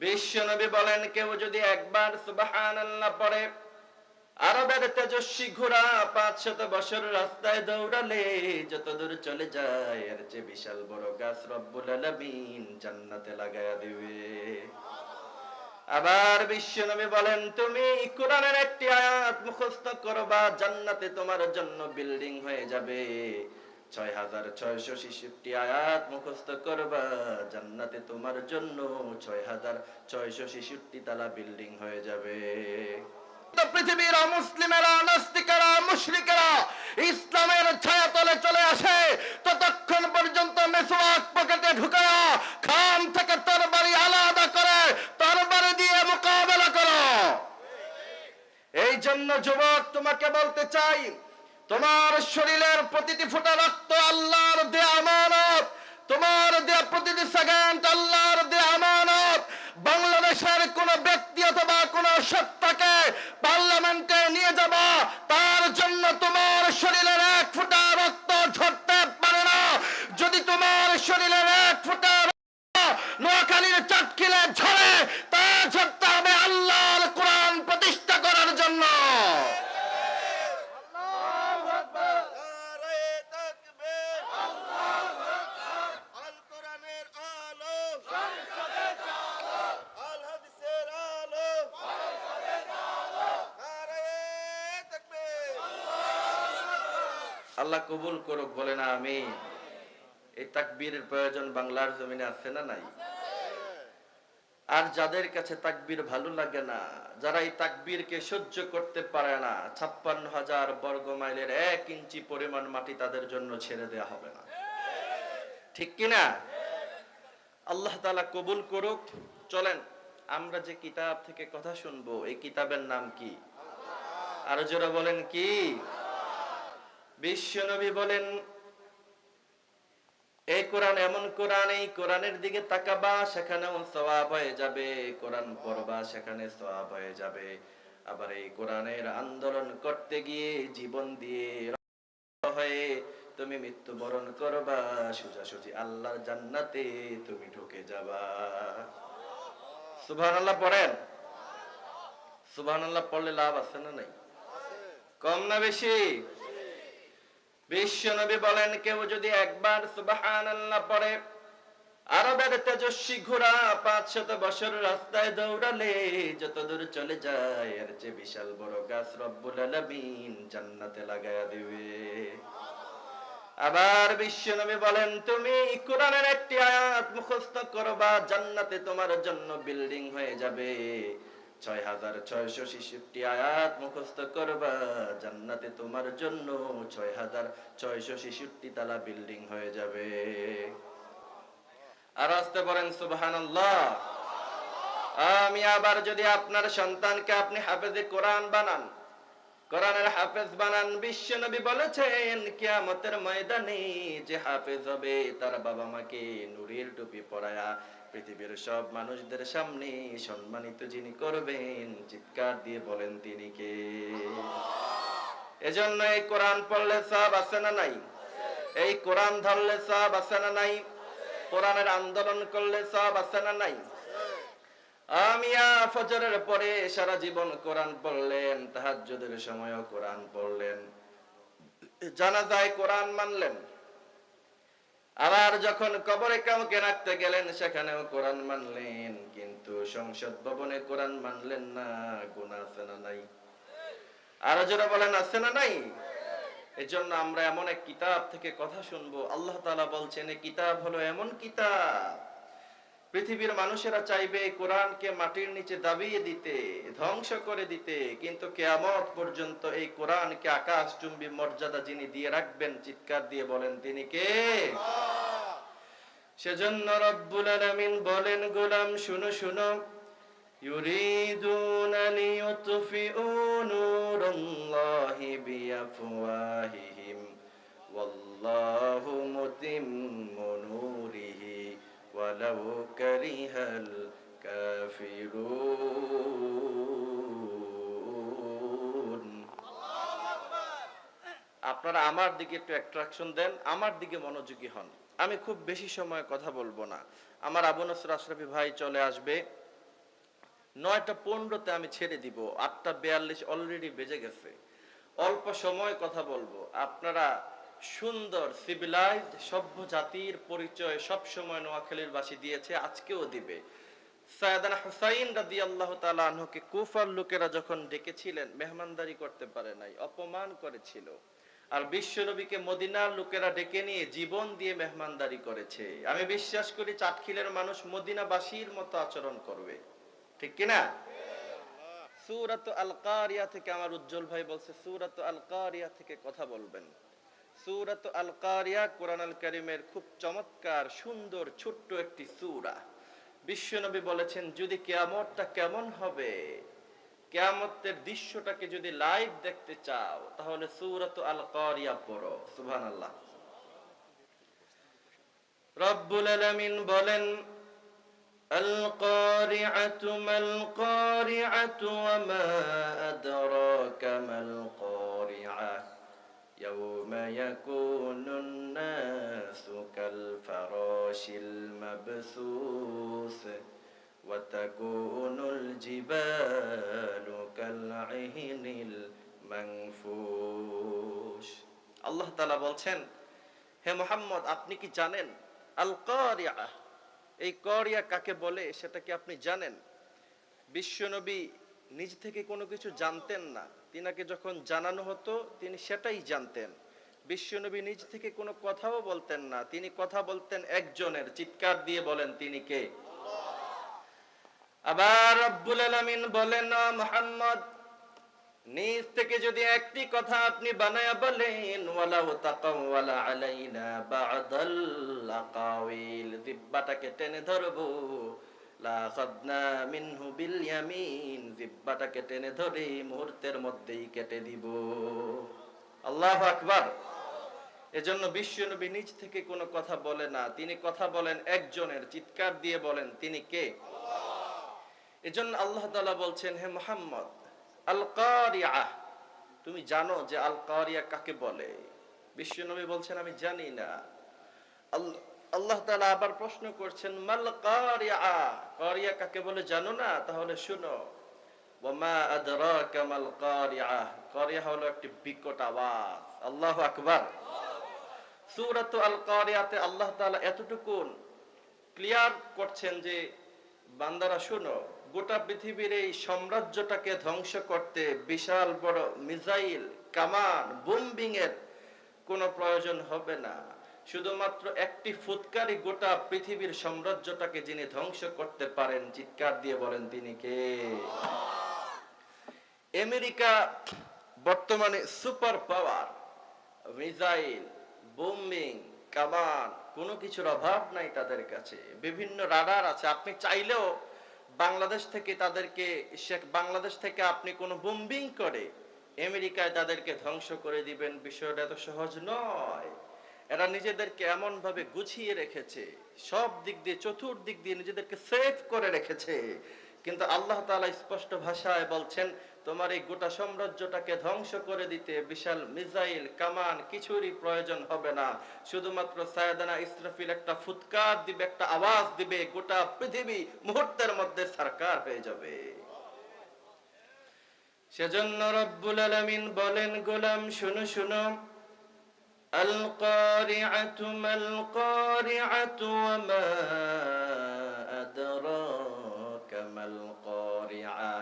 বিশ্বনবী বলেন, কেউ যদি একবার আরবের তেজস্বী ঘোড়া বছর রাস্তায় দৌড়ালে চলে যায় বিশাল বড় গাছ রব্বুল আলামিন জান্নাতে লাগায়া দিবে। আবার বিশ্বনবী বলেন, তুমি কোরআনের একটি আয়াত মুখস্থ করবা, জান্নাতে তোমার জন্য বিল্ডিং হয়ে যাবে। ছয় হাজার ছয়শো ছেষট্টি আয়াত মুখস্থ করবা। জান্নাতে তোমার জন্য ছয় হাজার ছয়শো ছেষট্টি তালা বিল্ডিং হয়ে যাবে। পৃথিবীর অমুসলিমেরা, নাস্তিকেরা, মুশরিকেরা ইসলামের ছায়াতলে চলে আসে। ততক্ষণ পর্যন্ত মেসওয়াক পকেটে ঢুকায়া খান থেকে তরবারি আলাদা করে, তরবারি দিয়ে মোকাবেলা করো। এই জন্য যুবক, তোমাকে বলতে চাই তোমার শরীরের প্রতিটি ফোটা রক্ত আল্লাহর দে আমানত। তোমার দেয়া প্রতিটি সেকেন্ড আল্লাহর দে আমানত। বাংলাদেশের কোন ব্যক্তি অথবা কোন সত্তাকে পার্লামেন্টে নিয়ে যাবা, তার জন্য তোমার শরীরের এক ফোঁটা রক্ত ঝরতে পারে না যদি তোমার শরীরের এক ফোঁটা রক্ত নোয়াখালীর চাটকিলে ঝরে তা ঝরতে হবে আল্লাহর কোরআন প্রতিষ্ঠা করার জন্য নারায়ে তাকবীর আল কোরআনের আলো আল হাদিসের আলো নারায়ে তাকবীর আল্লাহ কবুল করুক, বলে না আমি এই তাকবীরের প্রয়োজন বাংলার জমিনে আছে না নাই? আর যাদের কাছে তাকবীর ভালো লাগে না, যারা এই তাকবীরকে সহ্য করতে পারে না, ছাপ্পান্ন হাজার বর্গ মাইলের এক ইঞ্চি পরিমাণ মাটি তাদের জন্য ছেড়ে দেয়া হবে না। ঠিক কিনা আল্লাহ তাআলা কবুল করুক। চলেন, আমরা যে কিতাব থেকে কথা শুনব, এই কিতাবের নাম কি? আরও যারা বলেন কি? বিশ্বনবী বলেন, এই কোরআন এমন কোরআন, এই কোরআনের দিকে তাকাবা, সেখানেও সওয়াব হয়ে যাবে। কোরআন পড়বা, সেখানে সওয়াব হয়ে যাবে। আবার এই কোরআনের আন্দোলন করতে গিয়ে জীবন দিয়ে হয়ে তুমি মৃত্যুবরণ করবা, সোজাসুজি আল্লাহর জান্নাতে তুমি ঢুকে যাবা। সুবহানাল্লাহ পড়েন? সুবহানাল্লাহ পড়লে লাভ আছে না নাই? কম না বেশি? বিশ্বনবী বলেন, কেউ যদি একবার সুবহানাল্লাহ পড়ে, আরবের ঘোড়া বছর রাস্তায় দৌড়ালে চলে যায় বিশাল বড় গাছ রব্বুল জান্নাতে লাগায়া দিবে। আবার বিশ্বনবী বলেন, তুমি কোরআনের একটি আয়াত মুখস্থ করবা, জান্নাতে তোমার জন্য বিল্ডিং হয়ে যাবে। ছয় হাজার ছয়শো ছেষট্টি আয়াত মুখস্থ করবা। জান্নাতে তোমার জন্য ছয় হাজার ছয়শো ছেষট্টি তালা বিল্ডিং হয়ে যাবে। আর আসতে পারেন আমি আবার যদি আপনার সন্তানকে আপনি হাফেজে কোরআন বানান, কোরআনের হাফেজ বানান, বিশ্ব নবী বলেছেন, কিয়ামতের ময়দানে যে হাফেজ হবে, তার বাবা মাকে নুরের টুপি পরায়া পৃথিবীর সব মানুষদের সামনে সম্মানিত যিনি করবেন, চিৎকার দিয়ে বলেন তিনি কে? এজন্য এই কোরআন পড়লে সব আছে না নাই? এই কোরআন ধরলে সব আছে না নাই? কোরআনের আন্দোলন করলে সব আছে না নাই? আমিয়া ফজরের পরে সারা জীবন কোরআন পড়লেন, তাহাজ্জুদের সময়ও কোরআন পড়লেন। জানাজায় কোরআন মানলেন। আবার যখন কবরে কাউকে রাখতে গেলেন, সেখানেও কোরআন মানলেন। কিন্তু সংসদ ভবনে কোরআন মানলেন না গুণা আছে না নাই? আরও যারা বলেন, আছে না নাই? এজন্য আমরা এমন এক কিতাব থেকে কথা শুনব। আল্লাহ তাআলা বলছেন এই কিতাব হলো এমন কিতাব পৃথিবীর মানুষেরা চাইবে এই কোরআনকে মাটির নিচে দাবিয়ে দিতে ধ্বংস করে দিতে কিন্তু কেয়ামত পর্যন্ত এই কোরআনকে আকাশ চুম্বি মর্যাদা যিনি দিয়ে রাখবেন চিৎকার দিয়ে বলেন তিনি কে সেজন্য রব্বুল আলামিন বলেন গোলাম শুনো শুনো يريدون ليطفئوا نور الله بأفواههم والله متم نوره ولو كره الكافرون আপনারা আমার দিকে একটু অ্যাট্রাকশন দেন আমার দিকে মনোযোগী হন আমি খুব বেশি সময় কথা বলবো না আমার আবু নসর আশরাফি ভাই চলে আসবে নয়টা পনেরোতে আমি ছেড়ে দিব আটটা বিয়াল্লিশ অলরেডি বেজে গেছে অল্প সময় কথা বলবো আপনারা সুন্দর সিভিলাইজড সভ্য জাতির পরিচয় সব সময় নোয়াখালীর বাসী দিয়েছে, আজকেও দিবে। সায়দানা হুসাইন আল্লাহ কুফার লোকেরা যখন ডেকেছিলেন, মেহমানদারি করতে পারে নাই, অপমান করেছিল। আর মদিনার লোকেরা ডেকে নিয়ে জীবন দিয়ে মেহমানদারি করেছে। আমি বিশ্বাস করি চাটখিলের মানুষ মদিনাবাসীর মতো আচরণ করবে। ঠিক কিনা? সুরাত আল কারিয়া থেকে আমার উজ্জ্বল ভাই বলছে, সুরাত আল কারিয়া থেকে কথা বলবেন। সুরাত আল কারিয়া কোরআন আল করিমের খুব চমৎকার, সুন্দর, ছোট্ট একটি সুরা। বিশ্বনবী বলেছেন, যদি কেয়ামতটা কেমন হবে, কেয়ামতের দৃশ্যটাকে যদি লাইভ দেখতে চাও, তাহলে সুরাত আল কারিয়া পড়ো। সুবহান আল্লাহ রব্বুল আলামিন বলেন আল কারিআতু মাল কারিআতু ওয়া মা আদরাকা মাল কারিআহ يوم يكون الناس كالفراش المبثوث وتكون الجبال كالعهن المنفوش আল্লাহ তাআলা বলছেন হে মোহাম্মদ আপনি কি জানেন আল কারিয়া এই করিয়া কাকে বলে সেটা কি আপনি জানেন বিশ্বনবী নিজ থেকে কোনো কিছু জানতেন না। তিনাকে যখন জানানো হতো, তিনি সেটাই জানতেন। বিশ্বনবী নিজ থেকে কোনো কথাও বলতেন না। তিনি কথা বলতেন একজনের, চিৎকার দিয়ে বলেন তিনি কে? আবার রব্বুল আলামিন বলেন "ও মুহাম্মদ, নিজ থেকে যদি একটি কথা আপনি বানায়া বলেন, ওয়ালাউ আলাইনা টেনে ধরবো। মুহূর্তের মধ্যেই কেটে দিব। আল্লাহু আকবার। এজন্য থেকে কথা বলে না। তিনি কথা বলেন একজনের, চিৎকার দিয়ে বলেন, তিনি কে? এজন্য আল্লাহ তাআলা বলছেন, হে মোহাম্মদ আল কারিয়া তুমি জানো যে আল কারিয়া কাকে বলে? বিশ্বনবী বলছেন, আমি জানি না। আল্লাহ- আল্লাহ তাআলা আবার প্রশ্ন করছেন, মাল কারিয়া? কারিয়া কাকে বলে জানো না? তাহলে শুনো। যে, বান্দারা শুনো, গোটা পৃথিবীর এই সাম্রাজ্যটাকে ধ্বংস করতে বিশাল বড় মিসাইল, কামান বোম্বিং এর কোনো প্রয়োজন হবে না। শুধুমাত্র একটি ফুৎকারই গোটা পৃথিবীর সাম্রাজ্যটাকে যিনি ধ্বংস করতে পারেন, চিৎকার দিয়ে বলেন, তিনি কে? আমেরিকা বর্তমানে সুপার পাওয়ার, মিসাইল, বোম্বিং, কামান, কোনো কিছুর অভাব নাই তাদের কাছে। বিভিন্ন রাডার আছে। আপনি চাইলেও বাংলাদেশ থেকে তাদেরকে সে- বাংলাদেশ থেকে আপনি কোনো বোম্বিং করে আমেরিকায় তাদেরকে ধ্বংস করে দিবেন, বিষয়টা এত সহজ নয়। এরা নিজেদেরকে এমন ভাবে গুছিয়ে রেখেছে, সব দিক দিয়ে, চতুর্দিক দিয়ে নিজেদেরকে সেফ করে রেখেছে। কিন্তু আল্লাহ তাআলা স্পষ্ট ভাষায় বলছেন, তোমার এই গোটা সাম্রাজ্যটাকে ধ্বংস করে দিতে বিশাল মিসাইল, কামান কিছুরই প্রয়োজন হবে না। শুধুমাত্র সায়দানা ইসরাফিল একটা ফুৎকার দিবে, একটা আওয়াজ দিবে, গোটা পৃথিবী মুহূর্তের মধ্যে সরকার হয়ে যাবে। সেজন্য রব্বুল আলামিন বলেন, গোলাম, শুনো শুনো। القارعة ما القارعة وما أدراك ما القارعة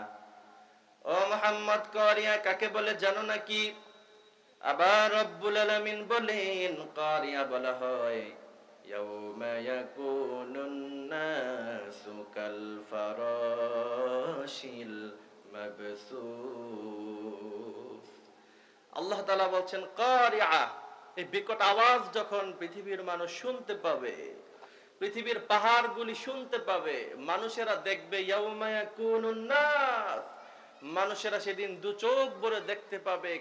ও মোহাম্মদ কারিয়া কাকে বলে জানো নাকি আবার রব্বুল আলামিন বলেন কারিয়া বলা হয় يوم يكون الناس كالفراش المبثوث আল্লাহ তাআলা বলছেন কারিয়া এই বিকট আওয়াজ যখন পৃথিবীর মানুষ শুনতে পাবে, পৃথিবীর পাহাড়গুলি শুনতে পাবে, মানুষেরা দেখবে মানুষেরা সেদিন দু চোখ ভরে দেখতে পাবে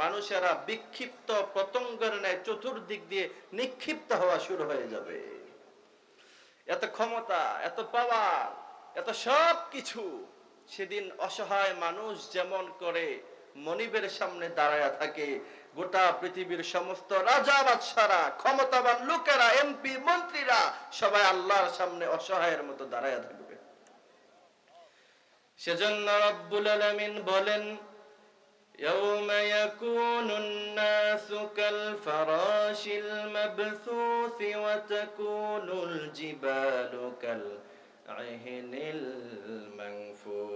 মানুষেরা বিক্ষিপ্ত পতঙ্গের ন্যায় চতুর্দিক দিয়ে নিক্ষিপ্ত হওয়া শুরু হয়ে যাবে। এত ক্ষমতা, এত পাওয়ার এত সব কিছু সেদিন অসহায় মানুষ যেমন করে মনিবের সামনে দাঁড়ায়া থাকে গোটা পৃথিবীর সমস্ত রাজা বাদশারা ক্ষমতাবান লোকেরা এমপি মন্ত্রীরা সবাই আল্লাহর সামনে অসহায়ের মতো দাঁড়ায় থাকবে সেজন্য রব্বুল আলামিন বলেন يوم يكون الناس كالفراش المبثوث وتكون الجبال كالعهن المنفوش يوم يكون الناس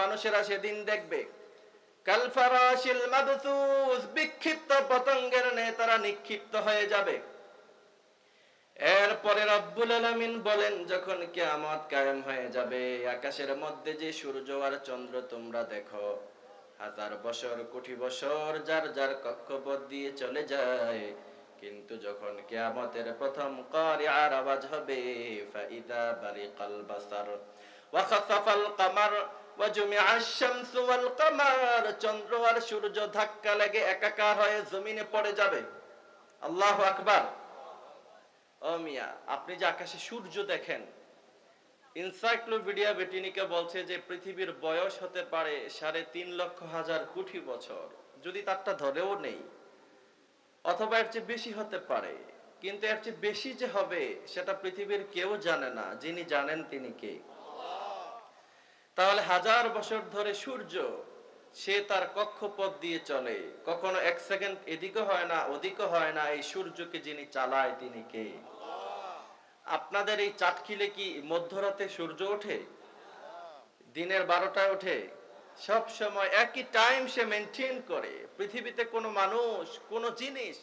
মানুষেরা সেদিন দেখবে। বিক্ষিপ্ত পতঙ্গের তারা নিক্ষিপ্ত হয়ে যাবে। এরপরে রব্বুল আলামিন বলেন, যখন কিয়ামত কায়েম হয়ে যাবে, আকাশের মধ্যে যে সূর্য আর চন্দ্র তোমরা দেখো, হাজার বছর, কোটি বছর, যার যার কক্ষপথ দিয়ে চলে যায়, কিন্তু যখন কিয়ামতের প্রথম কারিআর আওয়াজ হবে, ফাইদা বারিকাল বাসার ওয়া জুমিআশ শামসু ওয়াল কামার, চন্দ্র আর সূর্য ধাক্কা লেগে একাকার হয়ে জমিনে পড়ে যাবে। আল্লাহু আকবার। ও মিয়া, আপনি যে আকাশে সূর্য দেখেন ইনসাইক্লোপিডিয়া বেটিনিকা বলছে যে পৃথিবীর বয়স হতে পারে সাড়ে তিন লক্ষ হাজার কোটি বছর, যদি তারটা ধরেও নেই। অথবা এর চেয়ে বেশি হতে পারে, কিন্তু এর চেয়ে বেশি যে হবে, সেটা পৃথিবীর কেউ জানে না, যিনি জানেন তিনি কে। তাহলে হাজার বছর ধরে সূর্য, সে তার কক্ষপথ দিয়ে চলে। কখনো এক সেকেন্ড এদিকে হয় না ওদিকে হয় না, এই সূর্যকে যিনি চালায় তিনি কে? আপনাদের এই চাটখিলে কি মধ্যরাতে সূর্য ওঠে? দিনের বারোটায় ওঠে। সব সময় একই টাইম সে মেনটেন করে। পৃথিবীতে কোনো মানুষ, কোনো জিনিস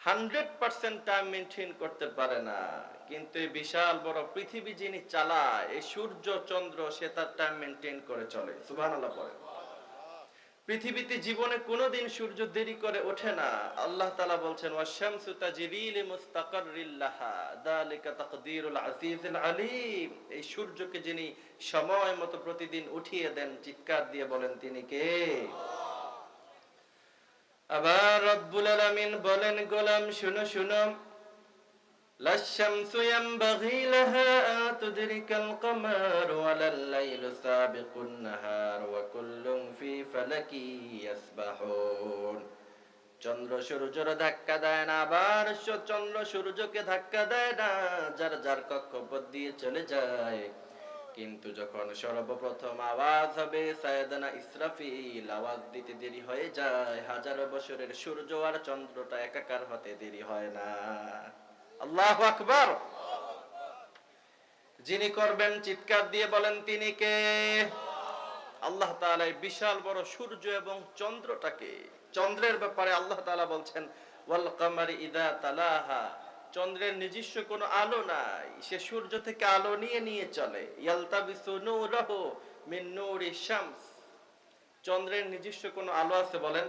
হান্ড্রেড পার্সেন্ট টাইম মেনটেন করতে পারে না। কিন্তু এই বিশাল বড় পৃথিবী যিনি চালায়, এই সূর্য, চন্দ্র, সে তার টাইম মেনটেন করে চলে। সুবাহ পরে পৃথিবীতে জীবনে কোনোদিন সূর্য দেরি করে ওঠে না। আল্লাহ তাআলা বলছেন আলিম। এই সূর্যকে যিনি সময় মতো প্রতিদিন উঠিয়ে দেন, চিৎকার দিয়ে বলেন, তিনি কে? আবার রব্বুল আলামিন বলেন, গোলাম, শুনো শুনো। لا الشمس ينبغي لها أن تدرك القمر ولا الليل سابق النهار وكل في فلك يسبحون চন্দ্র সূর্যের ধাক্কা দেয় না আবার স- চন্দ্র সূর্যকে ধাক্কা দেয় না যার যার কক্ষপথ দিয়ে চলে যায় কিন্তু যখন সর্বপ্রথম আওয়াজ হবে সায়দানা ইসরাফিল আওয়াজ দিতে দেরি হয়ে যায় হাজারো বছরের সূর্য আর চন্দ্রটা একাকার হতে দেরি হয় না আল্লাহ আকবার। যিনি করবেন চিৎকার দিয়ে বলেন, তিনি কে? আল্লাহ এই বিশাল বড় সূর্য এবং চন্দ্রটাকে, চন্দ্রের ব্যাপারে আল্লাহ তাআলা বলছেন চন্দ্রের নিজস্ব কোনো আলো নাই। সে সূর্য থেকে আলো নিয়ে নিয়ে চলে। চন্দ্রের নিজস্ব কোনো আলো আছে বলেন?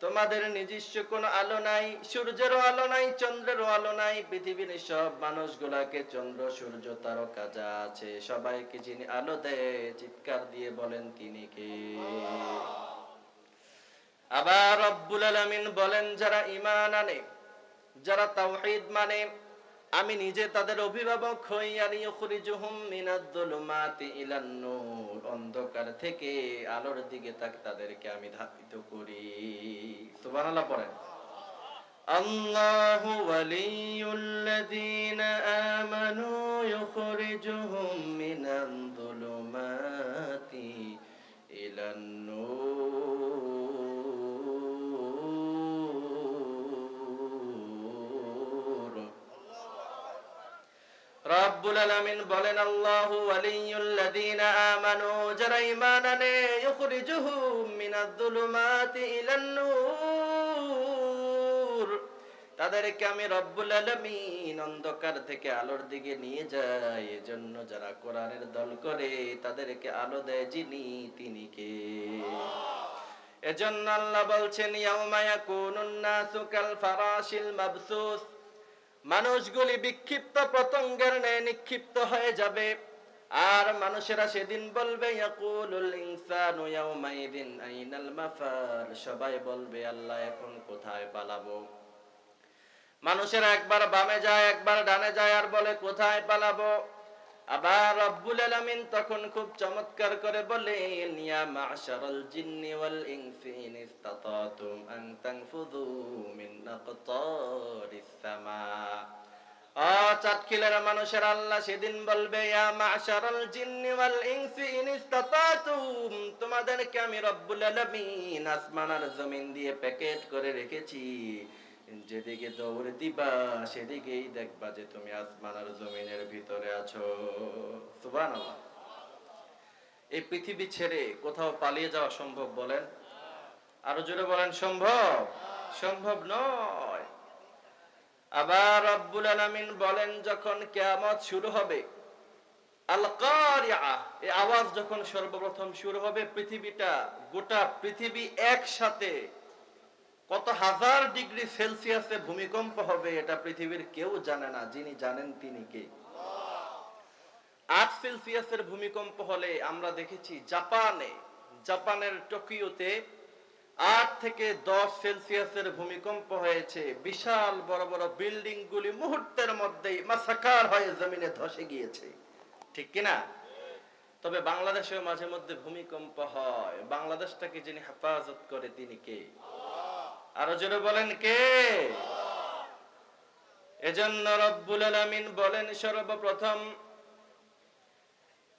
তোমাদের নিজস্ব কোনো আলো নাই, সূর্যেরও আলো নাই, চন্দ্রেরও আলো নাই, পৃথিবীর সব মানুষগুলাকে চন্দ্র, সূর্য, তারকা যা আছে সবাইকে যিনি আলো দেয়, চিৎকার দিয়ে বলেন তিনি কে? আবার রব্বুল আলামিন বলেন, যারা ঈমান আনে, যারা তাওহীদ মানে আমি নিজে তাদের অভিভাবক হই, আর ইউখরিজুহুম মিনাদ-দুলুমাতি ইলান নূর, অন্ধকার থেকে আলোর দিকে তাকে তাদেরকে আমি ধাপিত করি। সুবহানাল্লাহ পড়েন। আল্লাহু ওয়ালিয়ুল্লাযীনা আমানু ইউখরিজুহুম মিনাদ-দুলুমাতি ইলান নূর। রব্বুল আলামিন বলেন, আল্লাহু ওয়ালিয়ুল্লাযীনা আমানু, যারা ঈমান আনে তাদেরকে আমি রব্বুল আলামিন অন্ধকার থেকে আলোর দিকে নিয়ে যাই এজন্য যারা কোরআনের দল করে, তাদেরকে আলো দেয় যিনি, তিনি কে? এজন্য আল্লাহ বলছেন, ইয়াউমা ইয়াকুনুন নাসু কাল ফারাশিল মাবসুস। মানুষগুলি বিক্ষিপ্ত পতঙ্গের ন্যায় নিক্ষিপ্ত হয়ে যাবে। আর মানুষেরা সেদিন বলবে, ইয়াকুলুল ইনসানু ইয়াউমাইদিন আইনাল মাফার। সবাই বলবে, আল্লাহ এখন কোথায় পালাবো? মানুষেরা একবার বামে যায়, একবার ডানে যায় আর বলে, কোথায় পালাবো? আবার রব্বুল আলামিন তখন খুব চমৎকার করে বলেন ইয়া মাশারাল জিন্নি ওয়াল ইনসি ইন আন তানফুযু মিন আকতারিস সামা। মানুষের আল্লাহ সেদিন বলবে তোমাদেরকে আমি রব্বুল আলামিন আসমান আর জমিন দিয়ে প্যাকেট করে রেখেছি। যেদিকে দৌড় দিবা, সেদিকেই দেখবা যে তুমি আসমান জমিনের ভিতরে আছো। সুবহানাল্লাহ। এই পৃথিবী ছেড়ে কোথাও পালিয়ে যাওয়া সম্ভব বলেন? আরও জোরে বলেন, সম্ভব? সম্ভব নয়। আবার রব্বুল আলামিন বলেন, যখন কিয়ামত শুরু হবে এই আওয়াজ যখন সর্বপ্রথম শুরু হবে পৃথিবীটা, গোটা পৃথিবী একসাথে কত হাজার ডিগ্রি সেলসিয়াসে ভূমিকম্প হবে এটা পৃথিবীর কেউ জানে না, যিনি জানেন তিনি কে। আট সেলসিয়াসের ভূমিকম্প হলে আমরা দেখেছি জাপানে, জাপানের টোকিওতে আট থেকে দশ সেলসিয়াসের ভূমিকম্প হয়েছে। বিশাল বড় বড় বিল্ডিং গুলি মুহূর্তের মধ্যেই মাসাকার হয়ে জমিনে ধসে গিয়েছে। ঠিক কিনা? তবে বাংলাদেশেও মাঝে মধ্যে ভূমিকম্প হয়। বাংলাদেশটাকে যিনি হেফাজত করে তিনি কে? আরও জোরে বলেন কে? এজন্য রব্বুল আলামিন বলেন, সর্বপ্রথম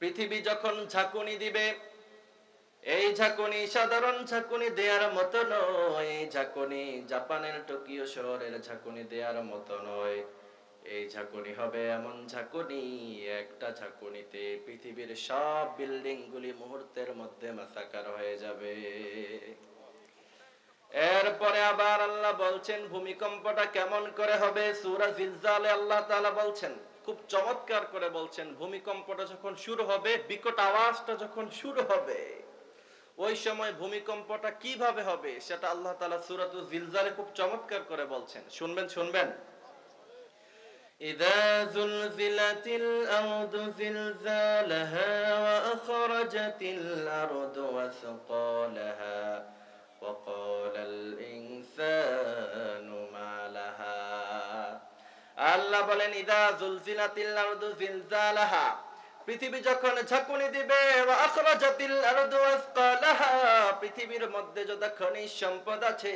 পৃথিবী যখন ঝাঁকুনি দিবে, এই ঝাঁকুনি সাধারণ ঝাঁকুনি দেওয়ার মতো নয়। এই ঝাঁকুনি জাপানের টোকিও শহরের ঝাঁকুনি দেওয়ার মতো নয়। এই ঝাঁকুনি হবে এমন ঝাঁকুনি, একটা ঝাঁকুনিতে পৃথিবীর সব বিল্ডিং গুলি মুহূর্তের মধ্যে মাসাকার হয়ে যাবে। এরপরে আবার আল্লাহ বলছেন ভূমিকম্পটা কেমন করে হবে সূরা জিলজালে আল্লাহ তাআলা বলছেন খুব চমৎকার করে বলছেন ভূমিকম্পটা যখন শুরু হবে বিকট আওয়াজটা যখন শুরু হবে ওই সময় ভূমিকম্পটা কিভাবে হবে সেটা আল্লাহ তাআলা সূরাতুল জিলজালে খুব চমৎকার করে বলছেন শুনবেন শুনবেন إذا زلزلت الأرض زلزالها وأخرجت الأرض وثقالها وقال الإنسان ما لها আল্লাহ বলেন ইদা জুলজিলাতিল আরদু জিলজালাহা পৃথিবী যখন ঝাঁকুনি দিবে ওয়া আখরাজাতিল আরদু আসকালাহা পৃথিবীর মধ্যে যত খনিজ সম্পদ আছে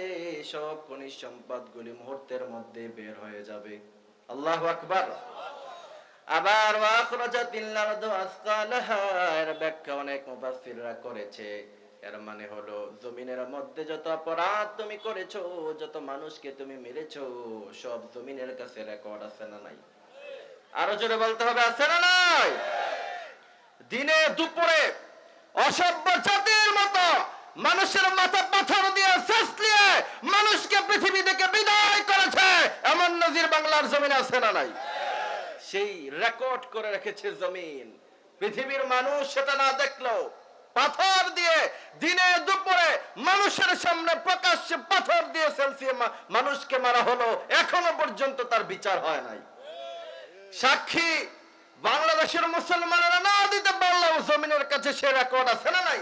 সব খনিজ সম্পদগুলি মুহূর্তের মধ্যে বের হয়ে যাবে আল্লাহু আকবার আবার ওয়া আখরাজাতিল আরদু আসকালাহা এর ব্যাখ্যা অনেক মুফাসসিররা করেছে এর মানে হলো, জমিনের মধ্যে যত অপরাধ তুমি করেছ, যত মানুষকে তুমি মেরেছো, সব জমিনের কাছে রেকর্ড আছে না নাই? আরও জোরে বলতে হবে, আছে না নাই? দিনে দুপুরে অসভ্য জাতির মতো মানুষের মাথা পাথর দিয়ে চেঁচলিয়ে মানুষকে পৃথিবী থেকে বিদায় করেছে, এমন নজির বাংলার জমিন আছে না নাই? সেই রেকর্ড করে রেখেছে জমিন। পৃথিবীর মানুষ সেটা না দেখল পাথর দিয়ে দিনে দুপুরে মানুষের সামনে প্রকাশ্যে পাথর দিয়ে সেলসিয়ে মানুষকে মারা হলো, এখনও পর্যন্ত তার বিচার হয় নাই। সাক্ষী বাংলাদেশের মুসলমানেরা না দিতে পারলেও জমিনের কাছে সে রেকর্ড আছে না নাই?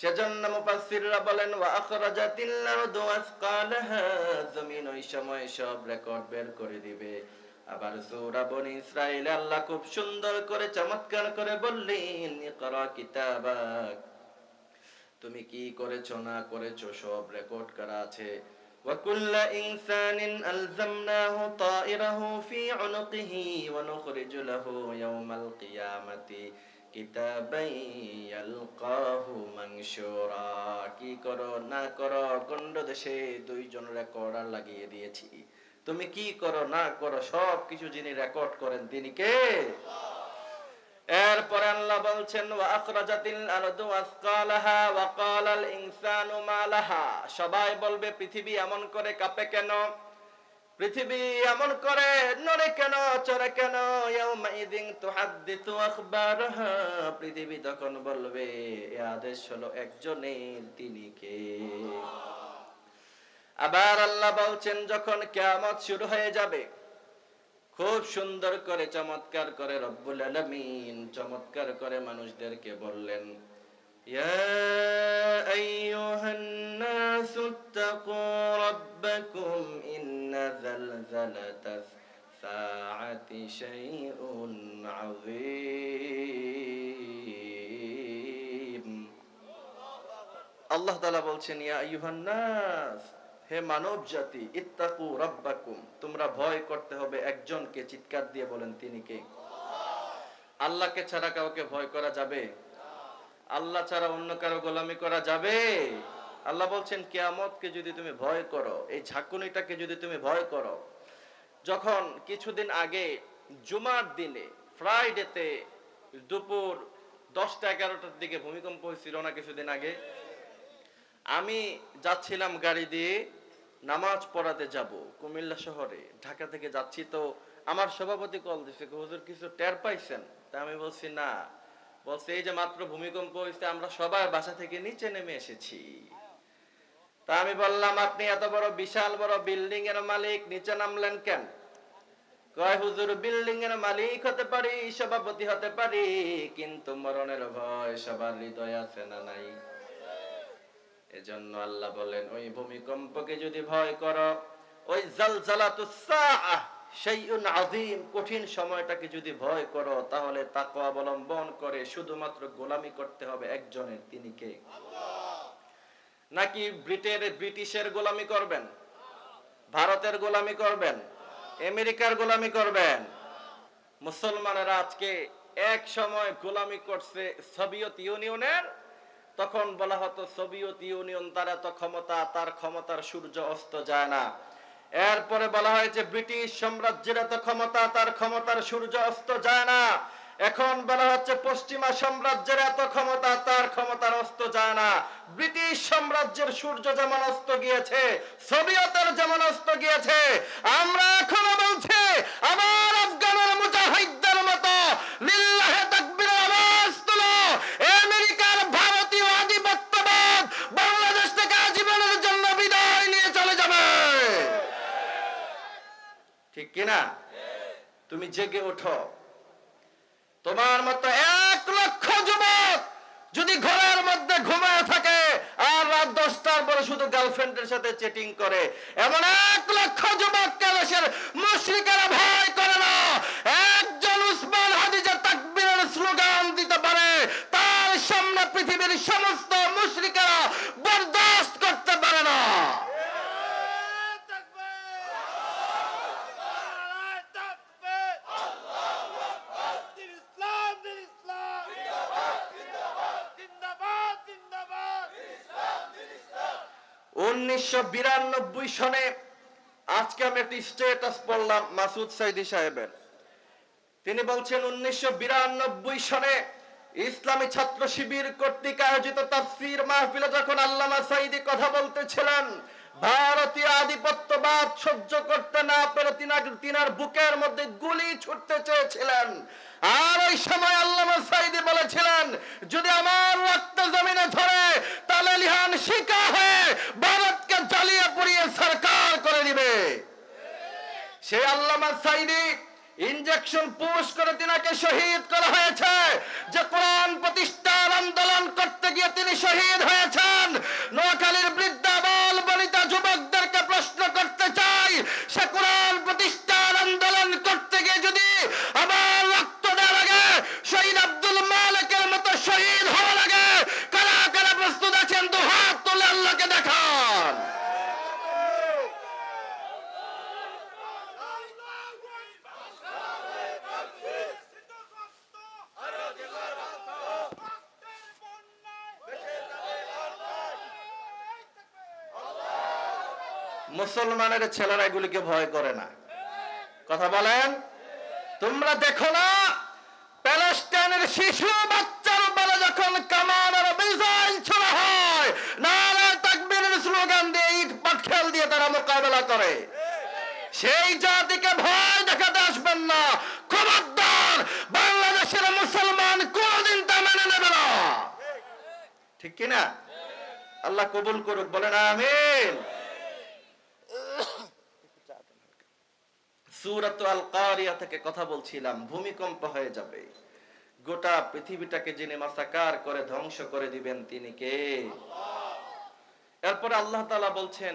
সেজন্য মুফাসসিররা বলেন, ওয়া আখরাজাতিল আরদু জমিন ওই সময় সব রেকর্ড বের করে দিবে। আবার সূরা বনি ইসরাইল আল্লাহ খুব সুন্দর করে চমৎকার করে বললেন ইকরা কিতাবাক তুমি কি করেছো না করেছো সব রেকর্ড করা আছে وكل إنسان ألزمناه طائره في عنقه ونخرج له يوم القيامة কিতাবাই ইয়ালকাহু মানশুরা কি করো না করো গন্ড দেশে দুইজন রেকর্ডার লাগিয়ে দিয়েছি তুমি কি করো, না করো সব কিছু যিনি রেকর্ড করেন, তিনি কে? এরপরে আল্লাহ বলছেন সবাই বলবে, পৃথিবী এমন করে কাঁপে কেন? পৃথিবী এমন করে নড়ে কেন, চড়ে কেন? পৃথিবী তখন বলবে, এ আদেশ হলো একজনের, তিনি কে? আবার আল্লাহ বলছেন, যখন কেয়ামত শুরু হয়ে যাবে, খুব সুন্দর করে, চমৎকার করে রব্বুল আলমিন চমৎকার করে মানুষদেরকে বললেন আল্লাহ বলছেন, ইয়া ইউহান্নাস হে মানব জাতি, ইত্তাকু রাব্বাকুম। তোমরা ভয় করতে হবে একজনকে, চিৎকার দিয়ে বলেন তিনি কে? আল্লাহকে ছাড়া কাউকে ভয় করা যাবে? আল্লাহ ছাড়া অন্য কারও গোলামি করা যাবে? আল্লাহ বলছেন, কিয়ামতকে যদি তুমি ভয় করো, এই ঝাঁকুনিটাকে যদি তুমি ভয় করো, যখন কিছুদিন আগে জুমার দিনে, ফ্রাইডেতে দুপুর দশটা এগারোটার দিকে ভূমিকম্প হয়েছিল না কিছুদিন আগে? আমি যাচ্ছিলাম গাড়ি দিয়ে নামাজ পড়াতে যাব কুমিল্লা শহরে। ঢাকা থেকে যাচ্ছি তো আমার সভাপতি কল দিছে হুজুর, কিছু টের পাইছেন? তা আমি বলছি, না। বলছে, এই যে মাত্র ভূমিকম্প হয়েছে আমরা সবাই বাসা থেকে নিচে নেমে এসেছি। তা আমি বললাম, আপনি এত বড় বিশাল বড় বিল্ডিং এর মালিক, নিচে নামলেন কেন? কয়, হুজুর বিল্ডিং এর মালিক হতে পারি, সভাপতি হতে পারি, কিন্তু মরণের ভয় সবার হৃদয় আছে না নাই? এজন্য আল্লাহ বলেন, ওই ভূমিকম্পকে যদি ভয় করো, ওই শাইউন আযীম, কঠিন সময়টাকে যদি ভয় করো, তাহলে তাকওয়া অবলম্বন করে শুধুমাত্র গোলামি করতে হবে একজনের, তিনি কে? নাকি ব্রিটেনের ব্রিটিশের গোলামি করবেন? ভারতের গোলামি করবেন? আমেরিকার গোলামি করবেন? মুসলমানেরা আজকে এক সময় গোলামি করছে সোভিয়েত ইউনিয়নের তখন বলা হতো সোভিয়েত ইউনিয়ন তার এত ক্ষমতা, তার ক্ষমতার সূর্য অস্ত যায় না। এরপরে বলা হয়েছে, ব্রিটিশ সাম্রাজ্যের এত ক্ষমতা, তার ক্ষমতার সূর্য অস্ত যায় না। এখন বলা হচ্ছে, পশ্চিমা সাম্রাজ্যের এত ক্ষমতা, তার ক্ষমতার অস্ত যায় না। ব্রিটিশ সাম্রাজ্যের সূর্য যেমন অস্ত গিয়েছে সোভিয়েতের যেমন অস্ত গিয়েছে, আমরা এখনও বলছি আবার আফগানের মুজাহিদদের মতো, লিল্লাহে তাকবীরের ঠিক কিনা? তুমি জেগে ওঠো। তোমার মতো এক লক্ষ যুবক যদি ঘরের মধ্যে ঘুমায় থাকে, আর রাত দশটার পরে শুধু গার্লফ্রেন্ডের সাথে চেটিং করে, এমন এক লক্ষ যুবককে দেশের মুশরিকেরা ভয় করে না? একজন উসমান হাদিজা তাকবীরের স্লোগান দিতে পারে, তার সামনে পৃথিবীর সমস্ত উনিশশো বিরানব্বই সনে আজকে আমি একটি পড়লাম মাসুদ সাইদি সাহেবের। তিনি বলছেন সনে ইসলামী ছাত্র শিবির কর্তৃক আয়োজিত তাফসীর মাহফিলে যখন আল্লামা সাইদি কথা বলতেছিলেন, ভারতীয় আধিপত্যবাদ সহ্য করতে না পেরে বুকের মধ্যে গুলি ছুটতে চেয়েছিলেন। আর ওই সময় আল্লামা সাইদি বলেছিলেন, যদি আমার রক্ত জমিনে ধরে তাহলে লিহান শিকা হয়ে ভারতকে জ্বালিয়ে পুড়িয়ে সরকার করে দিবে। সেই আল্লামা সাইদি ইনজেকশন পুশ করে তিনাকে শহীদ করা হয়েছে। যে কোরআন প্রতিষ্ঠার আন্দোলন করতে গিয়ে তিনি শহীদ হয়েছেন। নোয়াখালীর বৃদ্ধা বল বনিতা যুবকদেরকে প্রশ্ন করতে চাই, সে কোরআন প্রতিষ্ঠার আন্দোলন করতে গিয়ে যদি আবার রক্ত দেওয়া লাগে শহীদ আব্দুল মালিকের মতো শহীদ হওয়া লাগে কারা কারা প্রস্তুত আছেন, দু হাত তুলে আল্লাহকে দেখান মুসলমানের ছেলেরা এগুলিকে ভয় করে না। কথা বলেন? তোমরা দেখো না, প্যালেস্টাইনের শিশু বাচ্চার উপরে যখন কামান আর মিসাইল ছোড়া হয় নারা তাকবীরের স্লোগান দিয়ে ইট পাটখেল দিয়ে তারা মোকাবেলা করে। সেই জাতিকে ভয় দেখাতে আসবেন না। খবরদার, বাংলাদেশের মুসলমান কোনদিন তা মেনে নেবে না। ঠিক কিনা? আল্লাহ কবুল করুক, বলেন আমিন। সুরাত আল কারিয়া থেকে কথা বলছিলাম, ভূমিকম্প হয়ে যাবে। গোটা পৃথিবীটাকে যিনি মাসাকার করে ধ্বংস করে দিবেন, তিনি কে? এরপরে আল্লাহ তাআলা বলছেন,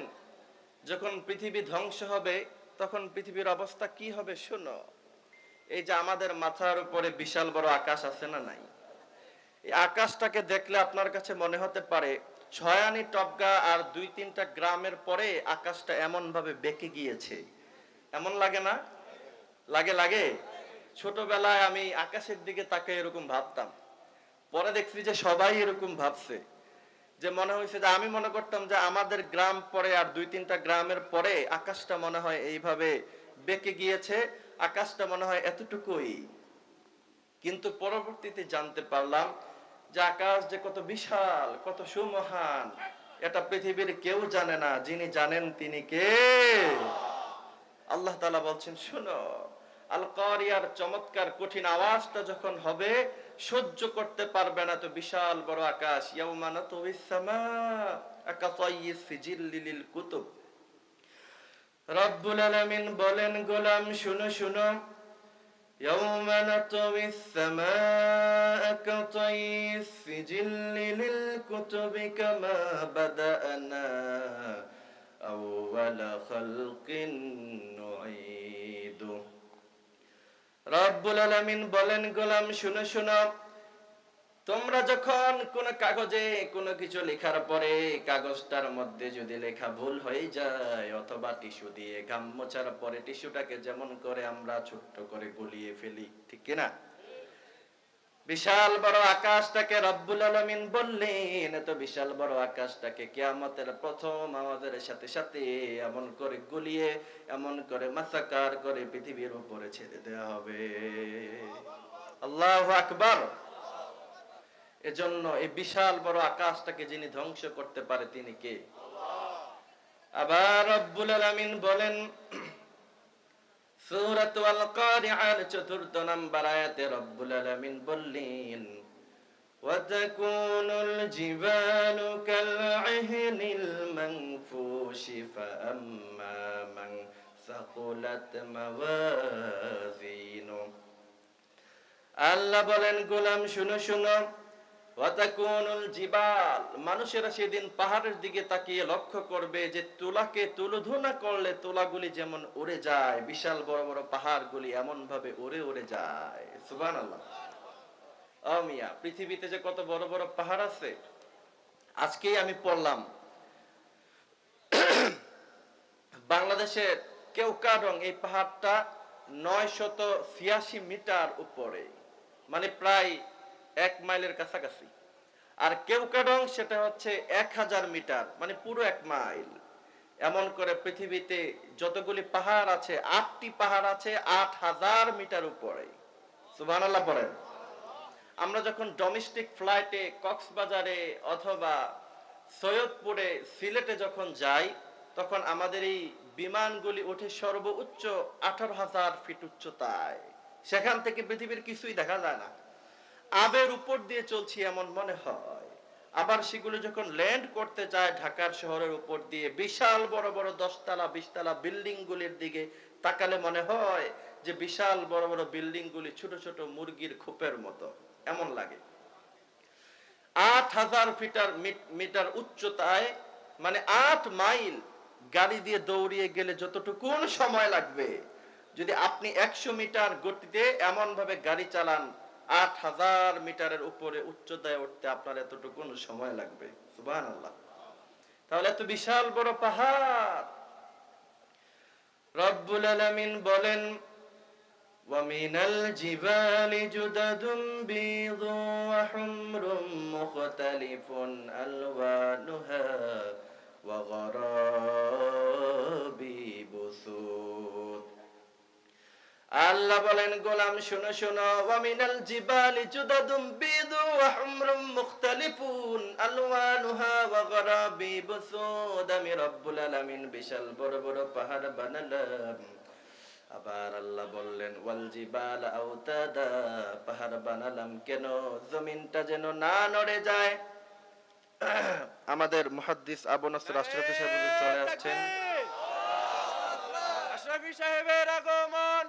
যখন পৃথিবী ধ্বংস হবে, তখন পৃথিবীর অবস্থা কি হবে শোনো। এই যে আমাদের মাথার উপরে বিশাল বড় আকাশ আছে না নাই? এই আকাশটাকে দেখলে আপনার কাছে মনে হতে পারে, ছয়ানি টপগা আর দুই তিনটা গ্রামের পরে আকাশটা এমন ভাবে বেঁকে গিয়েছে। এমন লাগে না? লাগে লাগে? ছোটবেলায় আমি আকাশের দিকে তাকে এরকম ভাবতাম। পরে দেখছি যে সবাই এরকম ভাবছে। যে মনে হয়েছে যে আমি মনে করতাম যে আমাদের গ্রাম পরে আর দুই তিনটা গ্রামের পরে আকাশটা মনে হয় এইভাবে বেঁকে গিয়েছে, আকাশটা মনে হয় এতটুকুই। কিন্তু পরবর্তীতে জানতে পারলাম যে আকাশ যে কত বিশাল, কত সুমহান, এটা পৃথিবীর কেউ জানে না, যিনি জানেন তিনি কে? আল্লাহ তাআলা বলছেন শুনো আল কারিয়ার চমৎকার কঠিন আওয়াজটা যখন হবে সহ্য করতে পারবে না তো বিশাল বড় আকাশ ইয়াউমা নাতুবিস সামা আকাতাইয়িস সিজিল্লি লিল কুতুব রব্বুল আলামিন বলেন গোলাম শুনো শুনো يوم نطوي السماء كطي السجل للكتب كما بدأنا أول خلق نعيد রব্বুল আলামিন বলেন গোলাম শুনো শুনো তোমরা যখন কোন কাগজে কোনো কিছু লেখার পরে কাগজটার মধ্যে যদি লেখা ভুল হয়ে যায় অথবা টিস্যু দিয়ে ঘাম মোছার পরে টিস্যুটাকে যেমন করে আমরা ছোট্ট করে গলিয়ে ফেলি ঠিক কিনা বিশাল বড় আকাশটাকে রব্বুল আলামিন বললেন, এত বিশাল বড় আকাশটাকে কিয়ামতের প্রথম আমাদের সাথে সাথে এমন করে গুলিয়ে, এমন করে মাসাকার করে পৃথিবীর উপরে ছেড়ে দেওয়া হবে। আল্লাহ আকবার। এজন্য এই বিশাল বড় আকাশটাকে যিনি ধ্বংস করতে পারে, তিনি কে? আবার রব্বুল আলামিন বলেন সূরাত আল কারিআর চতুর্থ নাম্বার আয়াতে রব্বুল আলামিন বললেন وتكون الجبال كالعهن المنفوش فأما من ثقلت موازينه আল্লাহ বলেন গোলাম শুনো শুনো ওয়াতাকুনুল জিবাল, মানুষেরা সেদিন পাহাড়ের দিকে তাকিয়ে লক্ষ্য করবে যে তুলাকে তুলোধনা করলে তুলাগুলি যেমন উড়ে যায়, বিশাল বড় বড় পাহাড়গুলি এমন ভাবে উড়ে উড়ে যায়। মিয়া, পৃথিবীতে যে কত বড় বড় পাহাড় আছে, আজকেই আমি পড়লাম। বাংলাদেশের কেউকাডং এই পাহাড়টা নয় মিটার উপরে মানে প্রায় এক মাইলের কাছাকাছি। আর কেউকাডং সেটা হচ্ছে এক হাজার মিটার মানে পুরো এক মাইল। এমন করে পৃথিবীতে যতগুলি পাহাড় আছে, আটটি পাহাড় আছে আট হাজার মিটার উপরে। সুবাহ পড়েন আমরা যখন ডোমেস্টিক ফ্লাইটে কক্সবাজারে অথবা সৈয়দপুরে, সিলেটে যখন যাই, তখন আমাদের এই বিমানগুলি ওঠে সর্বোচ্চ আঠারো হাজার ফিট উচ্চতায়। সেখান থেকে পৃথিবীর কিছুই দেখা যায় না। আবের উপর দিয়ে চলছি এমন মনে হয়। আবার সেগুলো যখন ল্যান্ড করতে যায় ঢাকার শহরের উপর দিয়ে, বিশাল বড় বড় দশতলা, বিশতলা বিল্ডিং গুলির দিকে তাকালে মনে হয় যে বিশাল বড় বড় বিল্ডিং গুলি ছোট ছোট মুরগির খোপের মতো। এমন লাগে। আট হাজার ফিটার মিট- মিটার উচ্চতায় মানে আট মাইল গাড়ি দিয়ে দৌড়িয়ে গেলে যতটুকুন সময় লাগবে, যদি আপনি একশো মিটার গতিতে এমন ভাবে গাড়ি চালান আট হাজার মিটারের উপরে উচ্চতায় উঠতে আপনার এতটুকুন সময় লাগবে সুবাহ আল্লাহ তাহলে এত বিশাল বড় পাহাড় রব্বুল আলামিন বলেন ومن الجبال جدد بيض وحمر مختلف ألوانها وغرابيب سود আল্লাহ বলেন, গোলাম, শুনো শুনো ওয়ামিনাল জিবালি জুদাদুম বিদু মুখতালিফুন আলওয়ানুহা ওয়া আমি রব্বুল আলামিন বিশাল বড় বড় পাহাড় বানালাম। আবার আল্লাহ বললেন, ওয়াল জিবাল আউতাদা পাহাড় বানালাম কেন? জমিনটা যেন না নড়ে যায়। আমাদের মুহাদ্দিস আবু নসর আশরাফি সাহেব চলে আসছেন। আশরাফি সাহেবের আগমন।